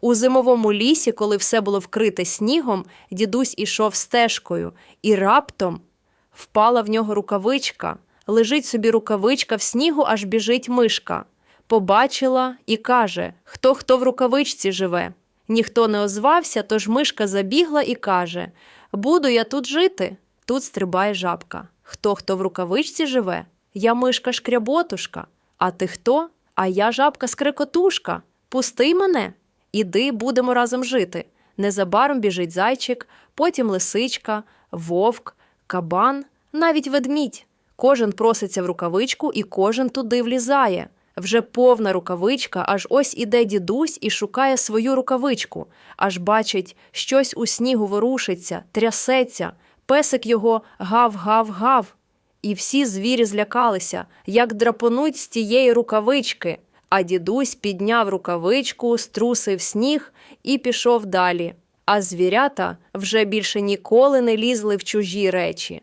У зимовому лісі, коли все було вкрите снігом, дідусь ішов стежкою, і раптом впала в нього рукавичка. Лежить собі рукавичка в снігу, аж біжить мишка. Побачила і каже: Хто хто в рукавичці живе. Ніхто не озвався, тож мишка забігла і каже: Буду я тут жити. Тут стрибає жабка. Хто хто в рукавичці живе? Я мишка шкряботушка. А ти хто? А я жабка скрикотушка. Пусти мене. Іди, будемо разом жити. Незабаром біжить зайчик, потім лисичка, вовк, кабан, навіть ведмідь. Кожен проситься в рукавичку і кожен туди влізає. Вже повна рукавичка, аж ось іде дідусь і шукає свою рукавичку, аж бачить, щось у снігу ворушиться, трясеться, песик його гав-гав-гав. І всі звірі злякалися, як драпонуть з тієї рукавички. А дідусь підняв рукавичку, струсив сніг і пішов далі. А звірята вже більше ніколи не лізли в чужі речі.